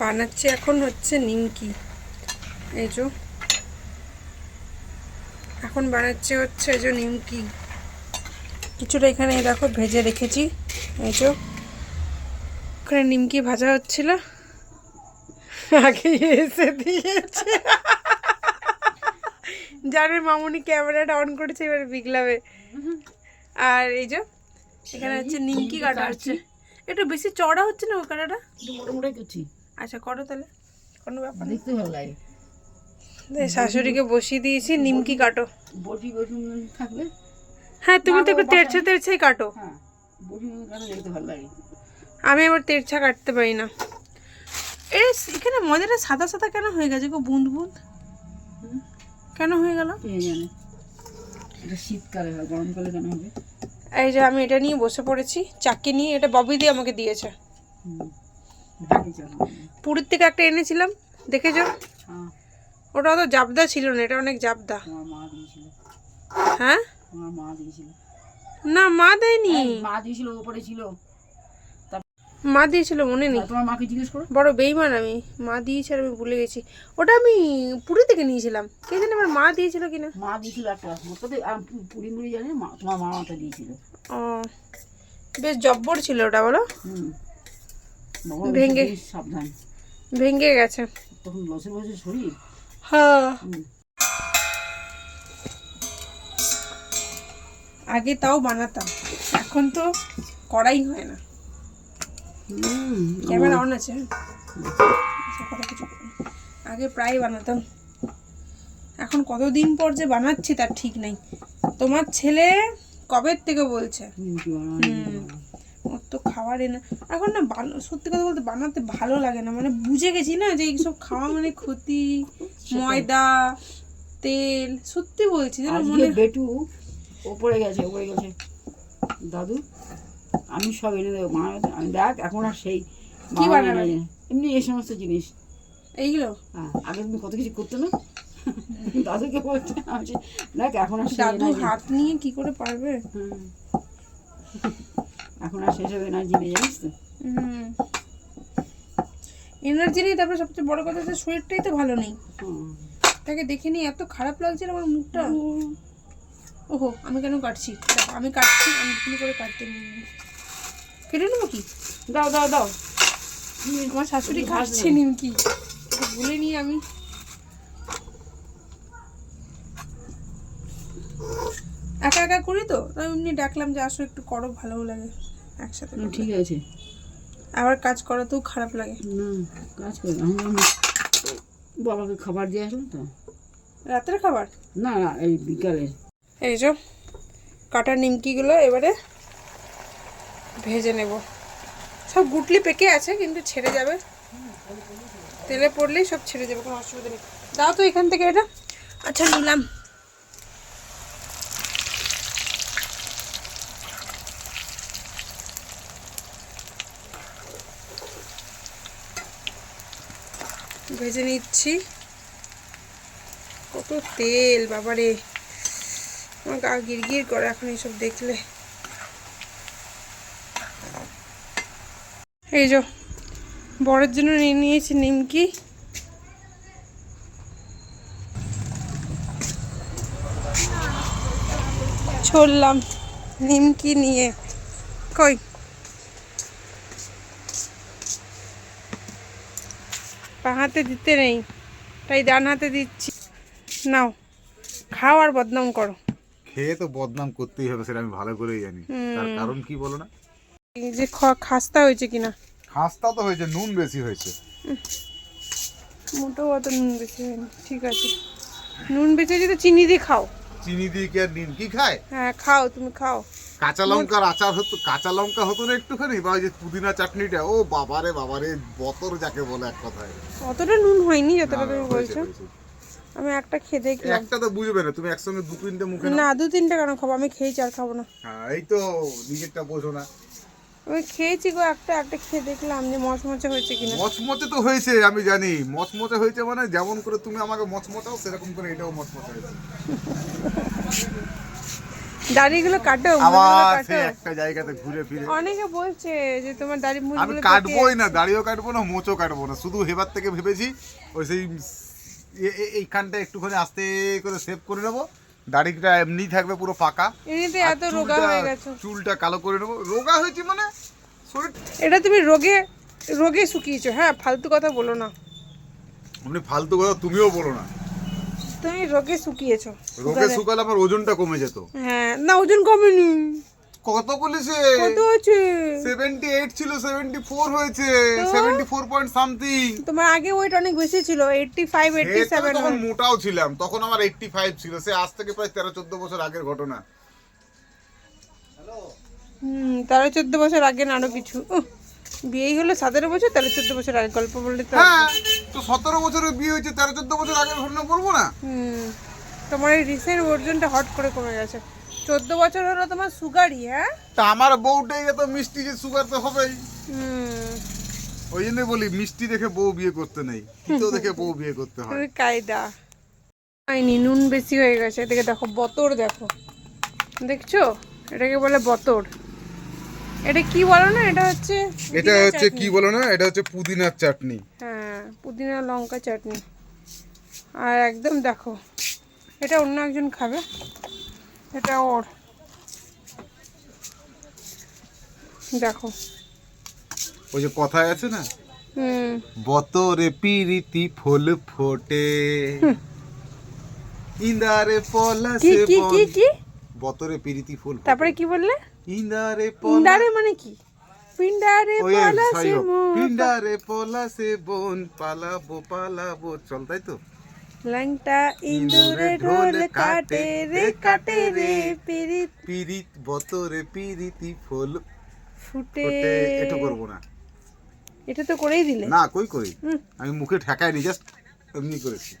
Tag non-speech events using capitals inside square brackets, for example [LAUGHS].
বানাচ্ছে এখন হচ্ছে নিমকি। এই যে। এখন বানাচ্ছে হচ্ছে এই যে নিমকি। কিছুটা এখানে দেখো ভেজে রেখেছি। এই যে। ওখানে নিমকি ভাজা হচ্ছিল। আগে এসে দিয়েছে। মামুনি ক্যামেরাটা অন করেছে, এবার বিগলাবে। আর এই যে, এখানে হচ্ছে নিমকি কাটা হচ্ছে। একটু বেশি চড়া হচ্ছে না ও কাটাটা? একটু মোটা মোটাই করছি। আচ্ছা করো তাহলে। কোনো ব্যাপার দেখতে ভালো লাগে। শাশুড়িকে বসিয়ে দিয়েছি নিমকি কাটো। বটি বটি থাকলে হ্যাঁ তুমি তো একটু তেরছে তেরছেই কাটো। হ্যাঁ আমি আবার তেরছা কাটতে পারি না। এ এখানে মজাটা সাদা সাদা কেন হয়ে গেছে গো? বুঁদ বুঁদ। কেন হয়ে গেল? এটা শীতকালে হয় গরমকালে কেন হবে? এই যে আমি এটা নিয়ে বসে পড়েছি। চাকি নিয়ে এটা ববি দিয়ে আমাকে দিয়েছে। হুম। পুরীর থেকে একটা এনেছিলাম দেখেছ? হ্যাঁ। ওটা অত জাবদা ছিল না এটা অনেক জাবদা। হ্যাঁ? না মা দেয়নি। মা দিয়েছিল ওপরে ছিল। মা দিয়েছিল মনে নেই। তোমার মাকে জিজ্ঞেস করো। বড় বেইমান আমি। মা দিয়েছে আর আমি ভুলে গেছি। ওটা আমি পুরী থেকে নিয়েছিলাম। কে জানে আমার মা দিয়েছিল কিনা? মা দিয়েছিল একটা। মোটাতে পুরি মুড়ি জানি তোমার মা মাটা দিয়েছিল। ও বেশ জব্বর ছিল ওটা বলো? হুম। ভেঙে- সাবধান। ভেঙে গেছে। তখন লসের বসে শরীর? হ্যাঁ। আগে তাও বানাতাম এখন তো করাই হয় না। ক্যামেরা অন আছে হ্যাঁ? আচ্ছা। আগে প্রায় বানাতাম। এখন কতদিন পর যে বানাচ্ছি তার ঠিক নাই। তোমার ছেলে কবে থেকে বলছে? হুম। তো খাবারে না। এখন না বান- সত্যি কথা বলতে বানাতে ভালো লাগে না। মানে বুঝে গেছি না যে এইসব খাওয়া মানে ক্ষতি ময়দা তেল সত্যি বলছি যেন মনে বেটু ওপরে গেছে ওপরে গেছে। দাদু আমি সব এনে দেবো। মা আমি দেখ এখন আর সেই কি বানাবে? এমনি এই সমস্ত জিনিস। এইগুলো? হ্যাঁ আগে তুমি কত কিছু করতে না? দাদুকে বলছে আমি দেখ এখন আর দাদু হাত নিয়ে কি করে পারবে? হুম। এখন আর সেসব এনার্জি নেই জানিস তো। এনার্জি নেই তারপরে সবচেয়ে বড় কথা হচ্ছে শরীরটাই তো ভালো নেই। তাকে দেখে নিয়ে এত খারাপ লাগছে আমার মুখটা। ওহো আমি কেন কাটছি? আমি কাটছি আমি ভুল করে কাটতে নিই। কেটে নেব কি? দাও দাও দাও। আমার শাশুড়ি নেবে। নিমকি। ভুলে নিয়ে আমি। একা একা করি তো তাই এমনি ডাকলাম যে আসো একটু করো ভালোও লাগে। একসাথে ঠিক আছে। আবার কাজ করাতেও খারাপ লাগে। না কাজ করে বাবাকে খাবার দিয়ে আসলাম তো। রাতের খাবার? না না এই বিকালে এই যে কাটা নিমকিগুলো এবারে ভেজে নেব। সব গুটলি পেকে আছে কিন্তু ছেড়ে যাবে। তেলে পড়লেই সব ছেড়ে যাবে কোনো অসুবিধা নেই। দাও তো এখান থেকে এটা। আচ্ছা নিলাম। ভেজে নিচ্ছি। কত তেল, বাবারে। আমার গা গিরগির করে এখন এইসব দেখলে। এই যে বড়ের জন্য নিয়ে নিয়েছি নিমকি। ছড়লাম নিমকি নিয়ে। কই? বা হাতে দিতে নেই। তাই ডান হাতে দিচ্ছি। নাও খাও আর বদনাম করো। খেয়ে তো বদনাম করতেই হবে সেটা আমি ভালো করেই জানি। তার কারণ কি বলো না? এই যে খাস্তা হয়েছে কিনা? খাস্তা তো হয়েছে নুন বেশি হয়েছে। মোটেও অত নুন বেশি হয়নি ঠিক আছে। নুন বেশি হয়েছে তো চিনি দিয়ে খাও। চিনি দিয়ে কি আর নিমকি খায়? হ্যাঁ খাও তুমি খাও। কাঁচা লঙ্কার আচার হতো কাঁচা লঙ্কা হতো না একটুখানি বা ওই যে পুদিনা চাটনিটা ও বাবারে বাবারে বতর যাকে বলে এক কথায়। অতটা নুন হয়নি যতটা তুমি বলছো। আমি একটা খেয়ে দেখলাম। একটা তো বুঝবে না তুমি একসঙ্গে দু তিনটে মুখে। না দু তিনটা কেন খাব? আমি খেয়েছি আর খাব না। হ্যাঁ এই তো নিজেরটা বোঝো না। আমি খেয়েছি গো একটা একটা খেয়ে দেখলাম যে মচমচে হয়েছে কিনা। মচমচে তো হয়েছে আমি জানি। মচমচে হয়েছে মানে যেমন করে তুমি আমাকে মচমচাও সেরকম করে এটাও মচমচে হয়েছে। [LAUGHS] দাড়িগুলো কাটো কাটো। সেই একটা জায়গাতে ঘুরে ফিরে। অনেকে বলছে যে তোমার দাড়ি আমি কাটবোই না দাড়িও কাটবো না মোচও কাটবো না। শুধু হেবার থেকে ভেবেছি ওই সেই এইখানটা একটুখানি আস্তে করে সেভ করে নেব। দাড়িটা এমনি থাকবে পুরো ফাঁকা। এমনিতে এত রোগা হয়ে গেছো। চুলটা কালো করে নেব। রোগা হয়েছে মানে এটা তুমি রোগে রোগে শুকিয়েছো। হ্যাঁ ফালতু কথা বলো না। এমনি ফালতু কথা তুমিও বলো না। তুমি রোগে শুকিয়েছো রোগে শুকালে আমার ওজনটা কমে যেত। হ্যাঁ না ওজন কমেনি। কত বলেছে? কত আছে সেভেন্টি এইট ছিল সেভেন্টি ফোর হয়েছে সেভেন্টি ফোর পয়েন্ট সামথিং তোমার আগে ওয়েট অনেক বেশি ছিল এইটটি ফাইভ এইটটি সেভেন তখন মোটাও ছিলাম তখন আমার এইটটি ফাইভ ছিল সে আজ থেকে প্রায় তেরো চোদ্দ বছর আগের ঘটনা। হুম তেরো চোদ্দ বছর আগে না আরও কিছু। বিয়েই হলো সতেরো বছর তেরো চোদ্দ বছর আগে গল্প বললে তো হ্যাঁ তো সতেরো বছরের বিয়ে হয়েছে তেরো চোদ্দ বছর আগের ঘটনা বলব না? হুম তোমার এই রিসেন্ট ওজনটা হট করে কমে গেছে। চোদ্দ বছর হলো তোমার সুগারই হ্যাঁ? তা আমার বউটাই এত মিষ্টি যে সুগার তো হবেই। হুম। ওই জন্য বলি মিষ্টি দেখে বউ বিয়ে করতে নেই তিতো দেখে বউ বিয়ে করতে হয়। কায়দা। হয়নি নুন বেশি হয়ে গেছে এদিকে দেখো বতর দেখো। দেখছ? এটাকে বলে বতর। এটা কি বলো না? এটা হচ্ছে এটা হচ্ছে কি বলো না? এটা হচ্ছে পুদিনার চাটনি। হ্যাঁ পুদিনা লঙ্কা চাটনি। আর একদম দেখো এটা অন্য একজন খাবে। এটা ওর। দেখো। ওই যে কথায় আছে না? বতরে পিরিতি ফুল ফোটে। ইন্দারে পলাশে কি কি কি? বতরে পিরিতি ফুল তারপরে কি বললে? ইন্দারে পিন্ডারে মানে কি? পিন্ডারে গো। মোর পিন্ডারে পলাশে বন পালাবো পালাবো। চল তাই তো? ল্যাংটা ইঁদুরে ঢোল কাটে রে কাটে রে পিরিত। পিরিত বতরে পিরিতি ফুল ফুটে। এটা করব না। এটা তো করেই দিলে। না কই হুম। আমি মুখে ঠেকাইনি জাস্ট এমনি করেছি।